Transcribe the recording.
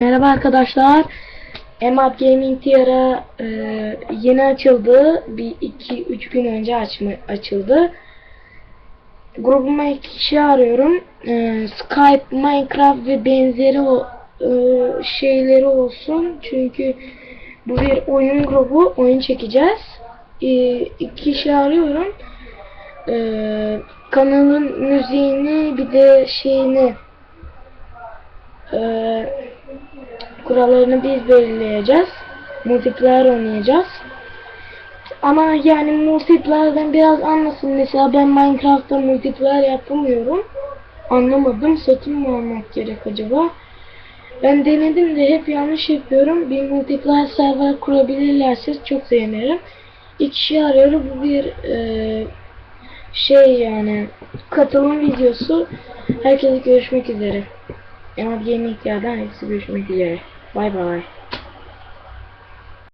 Merhaba arkadaşlar. Emad Gaming Tiara e, yeni açıldı. Bir iki üç gün önce açma, açıldı. Grubuma iki kişi arıyorum. E, Skype, Minecraft ve benzeri o e, şeyleri olsun. Çünkü bu bir oyun grubu. Oyun çekeceğiz. E, iki kişi arıyorum. E, kanalın müziğini bir de şeyini kurallarını biz belirleyeceğiz. Multiplayer oynayacağız. Ama yani multiplayer'den biraz anlasın. Mesela ben Minecraft'ta multiplayer yapamıyorum. Anlamadım. Satın mı almak gerek acaba? Ben denedim de hep yanlış yapıyorum. Bir multiplayer server kurabilirlerse çok sevinirim. İki kişi arıyorum. Bu bir eee, şey yani katılım videosu. Herkese görüşmek üzere. Ama yeni ihtiyardan hepsi görüşmek üzere. Library